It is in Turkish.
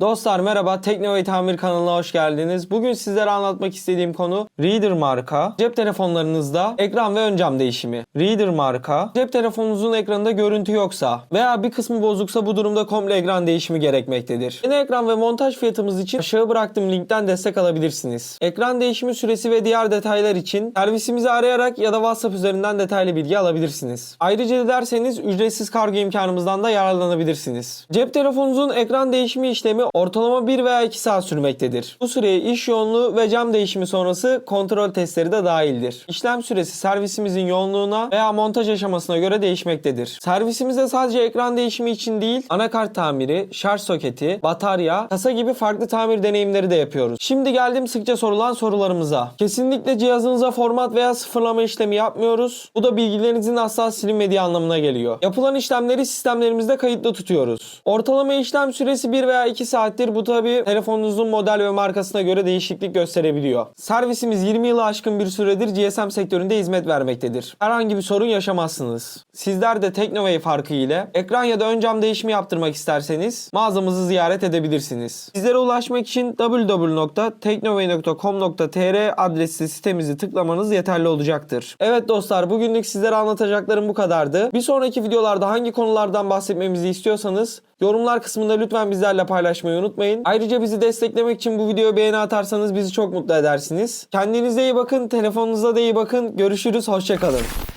Dostlar merhaba, Tekno ve Tamir kanalına hoş geldiniz. Bugün sizlere anlatmak istediğim konu Reader marka. Cep telefonlarınızda ekran ve ön cam değişimi. Reader marka, cep telefonunuzun ekranında görüntü yoksa veya bir kısmı bozuksa bu durumda komple ekran değişimi gerekmektedir. Yeni ekran ve montaj fiyatımız için aşağı bıraktığım linkten destek alabilirsiniz. Ekran değişimi süresi ve diğer detaylar için servisimizi arayarak ya da WhatsApp üzerinden detaylı bilgi alabilirsiniz. Ayrıca dilerseniz ücretsiz kargo imkanımızdan da yararlanabilirsiniz. Cep telefonunuzun ekran değişimi işlemi ortalama 1 veya 2 saat sürmektedir. Bu süreye iş yoğunluğu ve cam değişimi sonrası kontrol testleri de dahildir. İşlem süresi servisimizin yoğunluğuna veya montaj aşamasına göre değişmektedir. Servisimizde sadece ekran değişimi için değil, anakart tamiri, şarj soketi, batarya, kasa gibi farklı tamir deneyimleri de yapıyoruz. Şimdi geldim sıkça sorulan sorularımıza. Kesinlikle cihazınıza format veya sıfırlama işlemi yapmıyoruz. Bu da bilgilerinizin asla silinmediği anlamına geliyor. Yapılan işlemleri sistemlerimizde kayıtlı tutuyoruz. Ortalama işlem süresi 1 veya 2 saattir. Bu tabi telefonunuzun model ve markasına göre değişiklik gösterebiliyor. Servisimiz 20 yılı aşkın bir süredir GSM sektöründe hizmet vermektedir. Herhangi bir sorun yaşamazsınız. Sizler de Teknovey farkı ile ekran ya da ön cam değişimi yaptırmak isterseniz mağazamızı ziyaret edebilirsiniz. Sizlere ulaşmak için www.teknovey.com.tr adresli sitemizi tıklamanız yeterli olacaktır. Evet dostlar bugünlük sizlere anlatacaklarım bu kadardı. Bir sonraki videolarda hangi konulardan bahsetmemizi istiyorsanız yorumlar kısmında lütfen bizlerle paylaşmayı unutmayın. Ayrıca bizi desteklemek için bu videoya beğeni atarsanız bizi çok mutlu edersiniz. Kendinize iyi bakın, telefonunuza da iyi bakın. Görüşürüz, hoşçakalın.